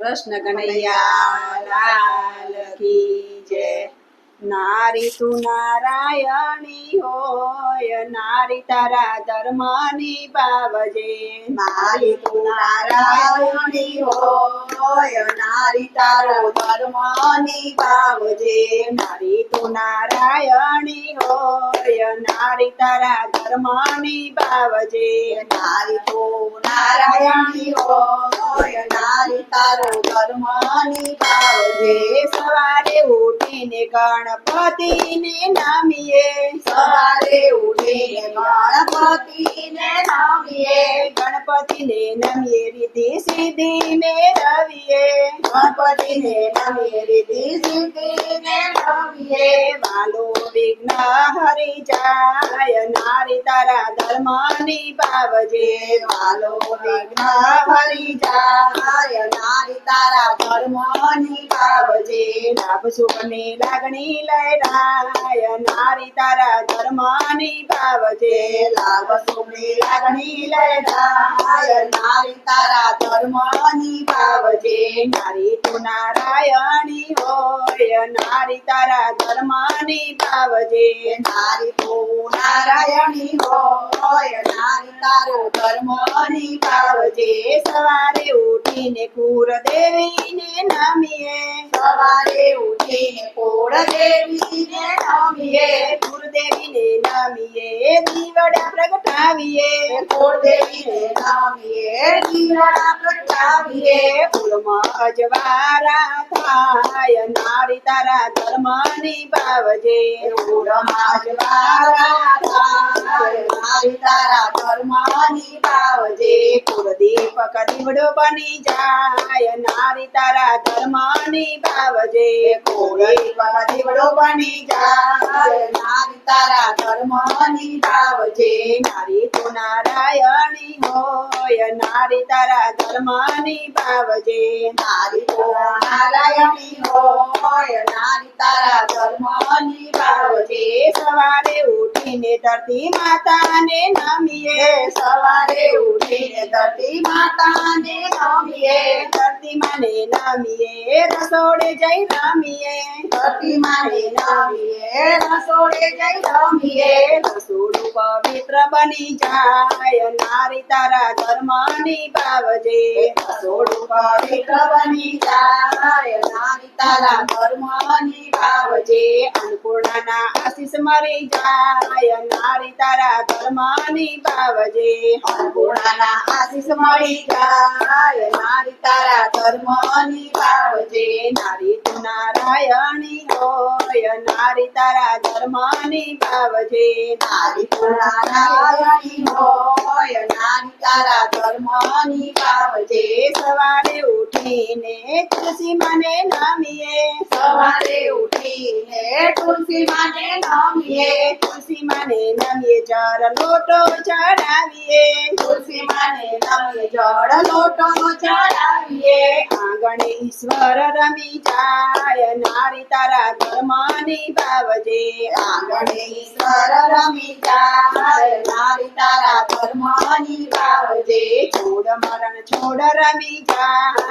કૃષ્ણ કનૈયાલાલ કી જય. નારી તું નારાયણી હોય, નારી તારા ધર્મની બાવજે. નારી તું નારાયણી હોય, નારી તારો ધર્મની બાવજે. નારી તું નારાયણી હોય નારી તારા ધર્માની બાવજે નારી તો નારાયણી હોય નારી તારો ધર્માની નિભાવજે સવારે ઉઠીને ગણપતિને નામીએ, સવારે ઉઠીને ગણપતિને નામીએ, ગણપતિને નમીએ રીતિ સિદ્ધિ મેળવીએ ગણપતિને નમીએ રીતિ સિદ્ધિને નમીએ વાલો વિઘ્ન હરી જાય નારી તારા ધર્મની બાવજે. વાલો વિઘ્ન હરી જાય નારી તારા ધર્મ નિભાવજે લાભ, સુખની લાગણી લહેરાય નારી તારા ધર્મની બાબજે લાભ, સુખની લાગણી લેડાય નારી તારા ધર્મ નિભાવજે નારી તું નારાયણી હોય, નારી તારા ધર્મની ભાવજે નારી તું નારાયણી હોય. નારી તારો ધર્મ ભાવજે સવારે ઉઠીને કુર દેવીને નામીએ. સવારે ઉઠીને કોળ દેવીને નમીએ. ગુરુદેવીને નામીએ દીવડા પ્રગટાવીએ કોળ દેવીને નમીએ દીવડા પ્રગટાવીએ. કુળમાં અજવારા થાય, નારી તારા ધર્મની બાવજે. કુળમાં અજવારા થાય, નારી તારા ધર્મ નિભાવજે કુળદીપક દીવડો બની જાય, નારી તારા ધર્મની બાવજે. કુળદીપક દીવડો બની જાય, નારી તારા ધર્મ નિભાવજે નારી તું નારાયણી હોય, નારી તારા ધર્મની ભાવજે નારી તો નારાયણી હોય, નારી તારા ધર્મની ભાવજે સવારે ઉઠીને ધરતી માતાને નમીએ, સવારે ઉઠીને ધરતી માતાને નમીએ, ધરતી માને નામીએ, રસોડે જય રામીએ ધરતી માને નામીએ, રસોડે જય રામીએ રસોડું પવિત્ર બની જાય, નારી તારા ધર્મની બાવજે. રસોડું પવિત્ર બની જાય, નારી તારા ધર્મ નિભાવજે અન્નપૂર્ણાના આશીષ મરી જાય, નારી તારા ધર્મની બાવજે અન્નપૂર્ણાના આશીષ મળી જાય નારી તારા ધર્મ નિભાવજે નારી તું નારાયણી હોય નારી તારા ધર્મની બાવજે નારી તો નારાયણી હોય નારી તારા ધર્મ નિભાવજે સવારે ઉઠીને તુલસી મને નમીએ સવારે ઉઠીને તુલસી માને નમીએ તુલસી મને નમીએ જળ લોટો ચડાવીએ. તુલસી માને નમીએ જળ લોટો ચડાવીએ. આંગણે ઈશ્વર રમી જાય, નારી તારા ધર્મની બાવજે આંગણે ઈશ્વર રમી જાય, નારી તારા ધર્મ બાવજે છોડ મરણ છોડ રમી જાય.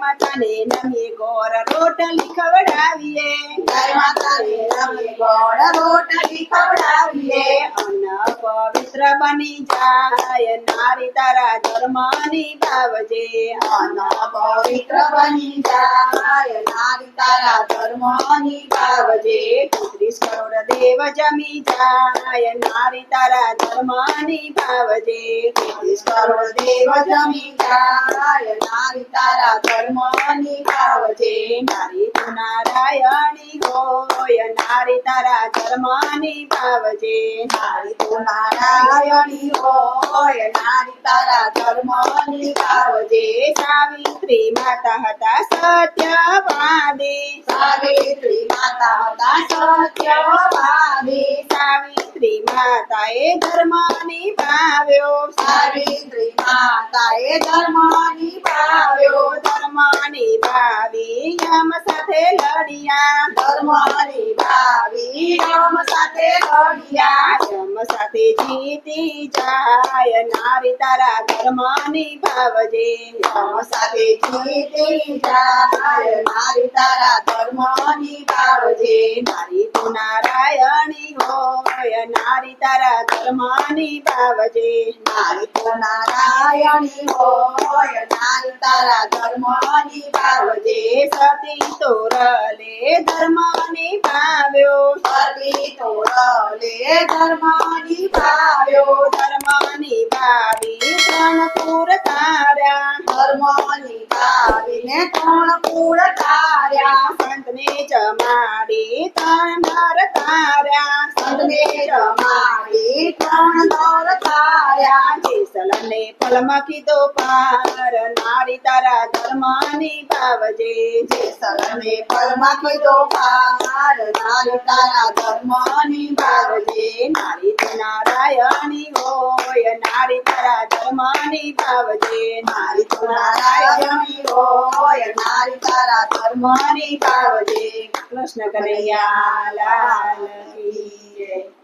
માતાને નમીએ ગોર રોટલી ખવડાવીએ. ગાય માતાને નમીએ ગોળ રોટલી ખવડાવીએ. અન્ન પવિત્ર બની જાય, નારી તારા ધર્મની બાવજે અન્ન પવિત્ર બની જાય, નારી તારા ધર્મ નિભાવજે ત્રીસ કરોડ દેવ જમી જાય, નારી તારા ધર્મની બાવજે ત્રીસ કરોડ દેવ જમી જાય, નારી તારા ધર્મ નિભાવજે નારી તું નારાયણી હોય નારી તારા ધર્મની ભાવજે નારી તું નારાયણી હોય, નારી તારા ધર્મ ભાવજે સાવિત્રી માતા હતા સત્યવાદી. સાવિત્રી માતા હતા સત્યવાદી. સાવિત્રી માતાએ ધર્મ નિભાવ્યો સાવિત્રી માતાએ ધર્મ ભાવ્યો. ધર્મ સાથે લડિયા. ધર્મ નિભાવી રામ સાથે લડિયા. યમ સાથે જીતી જાય નારી તારા ધર્મ નિભાવજે રામ સાથે જીતી જાય મારી તારા ધર્મ નિભાવજે નારી તું નારાયણી હોય, નારી તારા ધર્મ નિભાવજે નારી તું નારાયણી હોય, નારી તારા ધર્મ નિભાવજે સતી તોરલે ધર્મ નિભાવ્યો સતી તોરલે ધર્મ નિભાવ્યો ધર્મ નિભાવી ત્રણ પૂર તાર્યા. ધર્મ નિભાવીને ત્રણ કુળ તાર્યા. સંતને જમાડી ત્રણ નર તાર્યા. સંતને જમાડી ત્રણ દર તાર્યા. જેસલને ફલમાં પાર નારી તારા ધર્માની પાવજે જે શરણે પરમાં કીધો પાર નારી તારા ધર્માની પાવજે નારી તે નારાયણી હોય, નારી તારા ધર્માની પાવજે નારી તો નારાયણી હોય, નારી તારા ધર્માની પાવજે કૃષ્ણ કનૈયા લાલ કી જય.